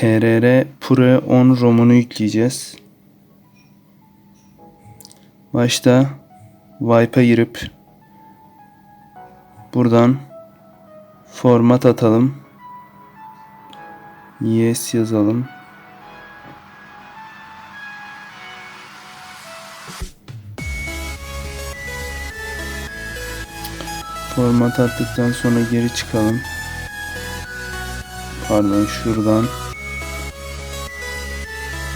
TRR Pure 10 ROM'unu yükleyeceğiz. Başta Wipe'a girip buradan format atalım. Yes yazalım. Format attıktan sonra geri çıkalım. Pardon şuradan.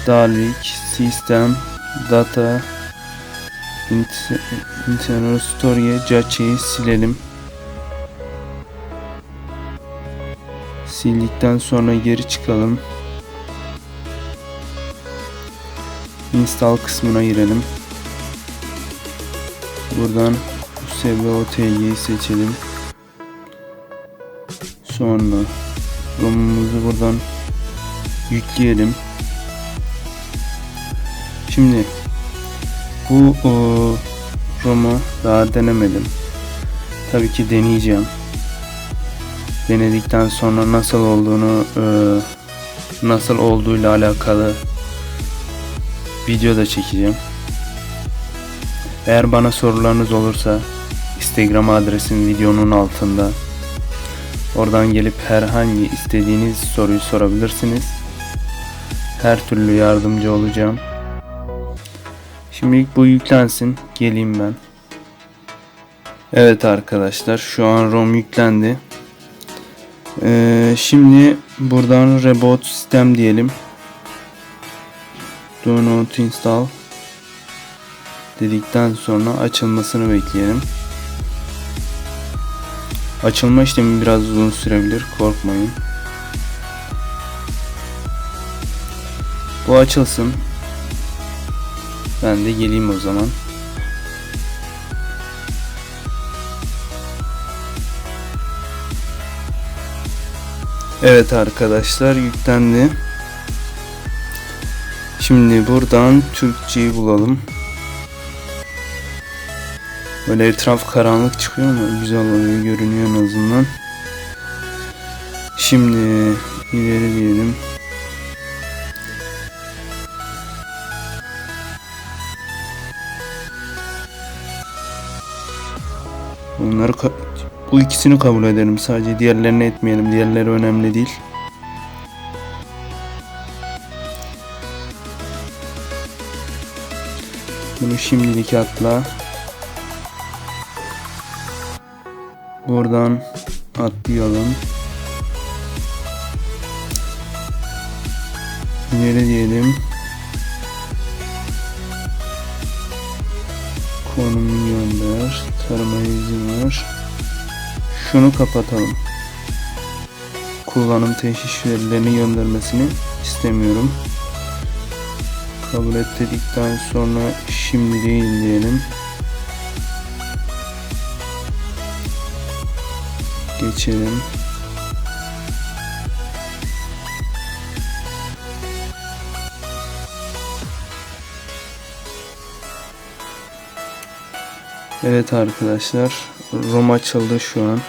Dalvik System Data Int- Internal Story'e Jace'yi silelim. Sildikten sonra geri çıkalım. Install kısmına girelim. Buradan USBOTG'yi seçelim. Sonra ROM'umuzu buradan yükleyelim. Şimdi bu o, ROM'u daha denemedim. Tabii ki deneyeceğim. Denedikten sonra nasıl olduğunu e, nasıl olduğuyla alakalı video da çekeceğim. Eğer bana sorularınız olursa Instagram adresim videonun altında. Oradan gelip herhangi istediğiniz soruyu sorabilirsiniz. Her türlü yardımcı olacağım. Şimdilik bu yüklensin. Geleyim ben. Evet arkadaşlar şu an ROM yüklendi. Ee, şimdi buradan reboot sistem diyelim. Do not install dedikten sonra açılmasını bekleyelim. Açılma işlemi biraz uzun sürebilir. Korkmayın. Bu açılsın. Ben de geleyim o zaman. Evet arkadaşlar yüklendi. Şimdi buradan Türkçeyi bulalım. Böyle etraf karanlık çıkıyor ama güzel oluyor görünüyor en azından. Şimdi ileri diyelim. Bunları bu ikisini kabul edelim sadece diğerlerini etmeyelim. Diğerleri önemli değil. Bunu şimdilik atla. Buradan atlayalım. İleri diyelim. Konumu gönder. Tarıma izin ver. Şunu kapatalım. Kullanım teşhis göndermesini istemiyorum. Kabul et dedikten sonra şimdi değil diyelim. Geçelim. Evet arkadaşlar. Rom açıldı şu an.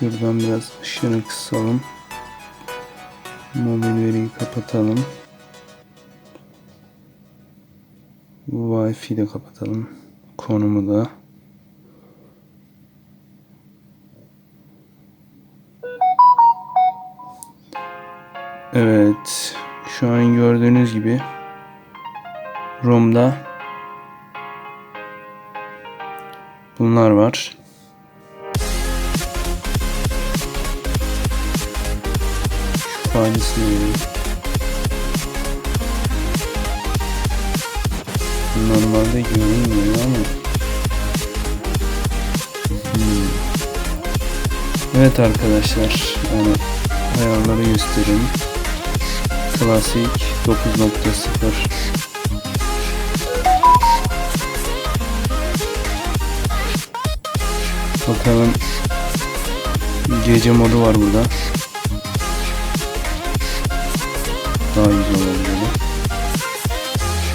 Şuradan biraz ışığını kısalım. Mobil veriyi kapatalım. Wi-Fi de kapatalım. Konumu da. Evet. Şu an gördüğünüz gibi ROM'da bunlar var. Şu failesini vereyim. Normalde görünmüyor ama. Hmm. Evet arkadaşlar. Yani ayarları göstereyim. Klasik 9.0 Bakalım. Gece modu var burada. Daha güzel olabilir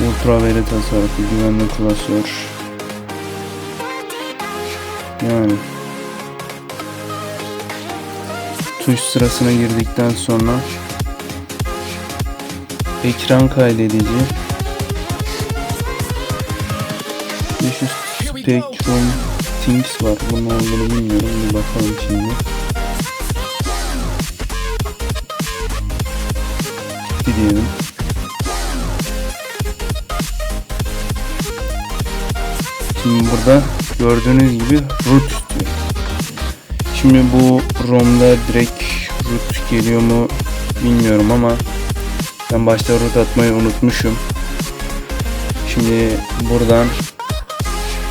Ultra veri tasarrufu güvenli klasör. Yani. Tuş sırasına girdikten sonra ekran kaydedici. Bir şu Spectrum Things var. Bunun olduğunu bilmiyorum. Bir bakalım şimdi. Gidelim. Şimdi burada gördüğünüz gibi root istiyor. Şimdi bu ROM'da direkt root geliyor mu bilmiyorum ama ben başta root atmayı unutmuşum. Şimdi buradan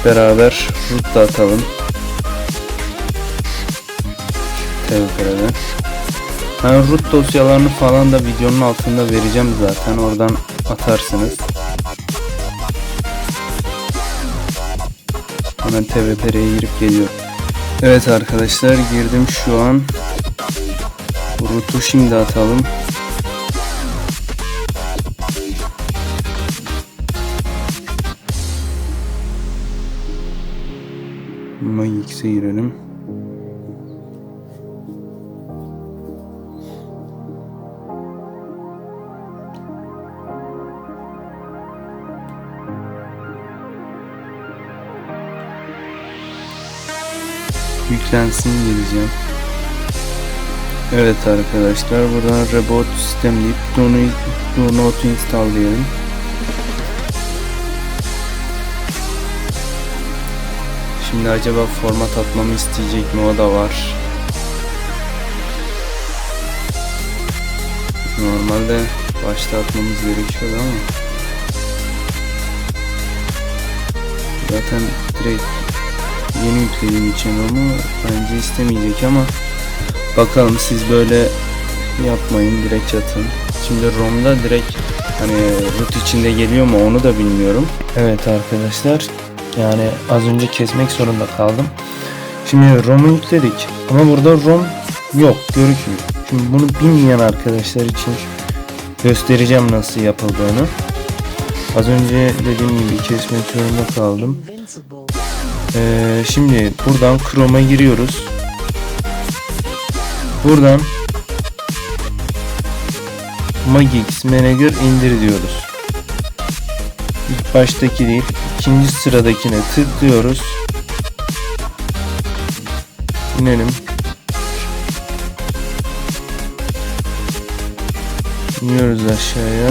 beraber root da atalım. TVP'den. Ben root dosyalarını falan da videonun altında vereceğim zaten. Oradan atarsınız. Hemen TVP'ye girip geliyorum. Evet arkadaşlar girdim şu an. Root'u şimdi atalım. Magix'e girelim. Yüklensin diyeceğim. Evet arkadaşlar buradan reboot sistem deyip do not install diyelim. Şimdi acaba format atmamı isteyecek mi o da var. Normalde başta atmamız gerekiyordu ama zaten direkt yeni yüklediğim için onu bence istemeyecek ama bakalım siz böyle yapmayın direkt atın. Şimdi ROM'da direkt hani root içinde geliyor mu onu da bilmiyorum. Evet arkadaşlar yani az önce kesmek zorunda kaldım. Şimdi ROM'u yükledik ama burada ROM yok görükmüyor. Şimdi bunu bilmeyen arkadaşlar için göstereceğim nasıl yapıldığını. Az önce dediğim gibi kesmek zorunda kaldım. Ee, şimdi buradan Chrome'a giriyoruz. Buradan Magix Manager indir diyoruz. Baştaki değil, ikinci sıradakine tıklıyoruz. İnelim. İniyoruz aşağıya.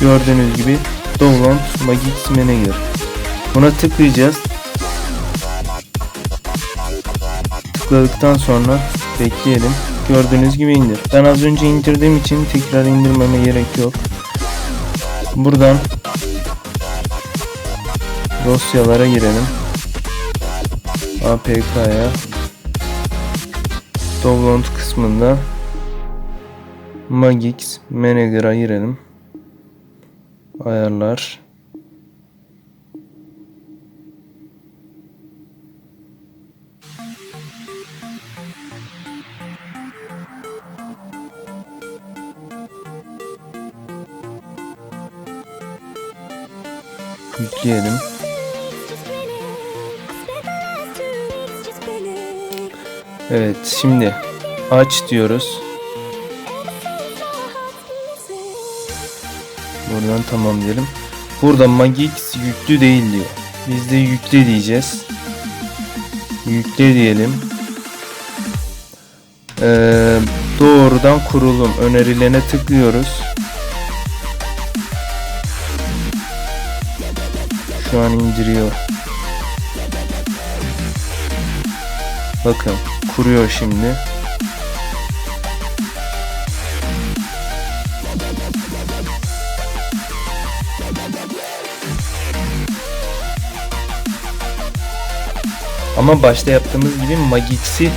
Gördüğünüz gibi Download Magix Manager. Buna tıklayacağız. Tıkladıktan sonra bekleyelim. Gördüğünüz gibi indir. Ben az önce indirdiğim için tekrar indirmeme gerek yok. Buradan dosyalara girelim. APK'ya Download kısmında Magix Manager'a girelim. Ayarlar. Yükleyelim. Evet şimdi aç diyoruz. Buradan tamam diyelim. Burada Magix yüklü değil diyor. Biz de yükle diyeceğiz. Yükle diyelim. Ee, doğrudan kurulum önerilerine tıklıyoruz. Şu an indiriyor. Bakın kuruyor şimdi. Ama başta yaptığımız gibi Magix'i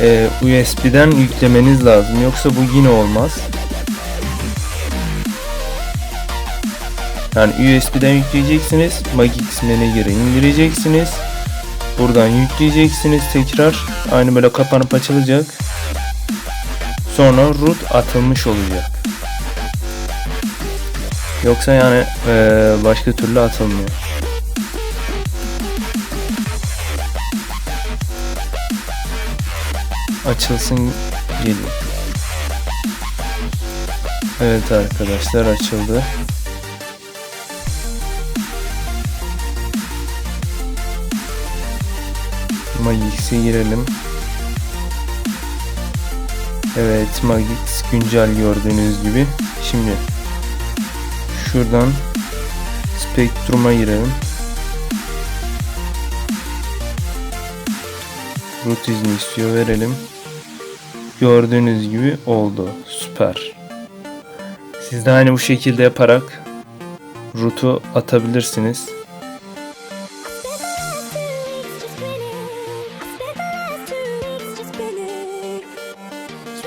e, USB'den yüklemeniz lazım. Yoksa bu yine olmaz. Yani USB'den yükleyeceksiniz. Magix Manager'ı indireceksiniz. Buradan yükleyeceksiniz tekrar. Aynı böyle kapanıp açılacak. Sonra root atılmış olacak. Yoksa yani eee, başka türlü atılmıyor. Açılsın geliyor. Evet arkadaşlar açıldı. Magix'e girelim. Evet Magix güncel gördüğünüz gibi. Şimdi şuradan Spectrum'a girelim. Root izni istiyor verelim. Gördüğünüz gibi oldu. Süper. Siz de aynı bu şekilde yaparak root'u atabilirsiniz.